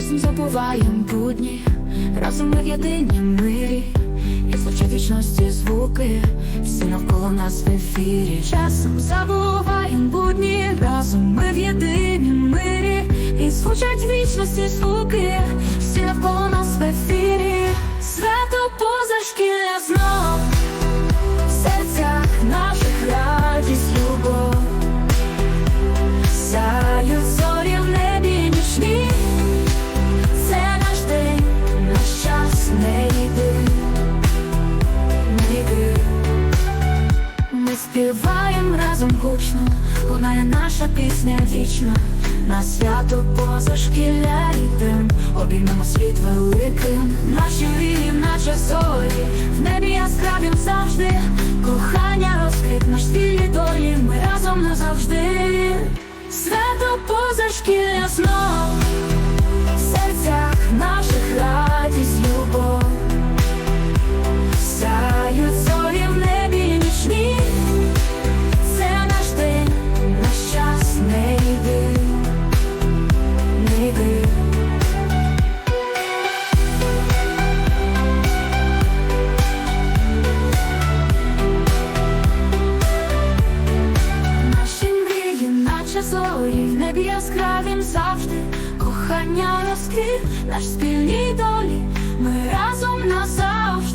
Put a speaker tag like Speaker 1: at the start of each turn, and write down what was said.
Speaker 1: забуваєм будні, разом ми в єдинім мирі, і звучать вічності звуки, всі навколо нас в ефірі. Часом забуваєм будні, разом ми в єдинім мирі, і звучать вічності звуки, всі навколо нас в ефірі. Свято позашкілля знов, Ми співаємо разом гучно, лунає наша пісня вічна, на свято позашкілля йдем, обіймемо світ великим, наші мрії, наче зорі, в небі яскравім завжди, кохання розкрит наш спільні долі, ми разом назавжди. Наче зорі, в небі яскравім завжди, кохання розкрив наш спільній долі, ми разом назавжди,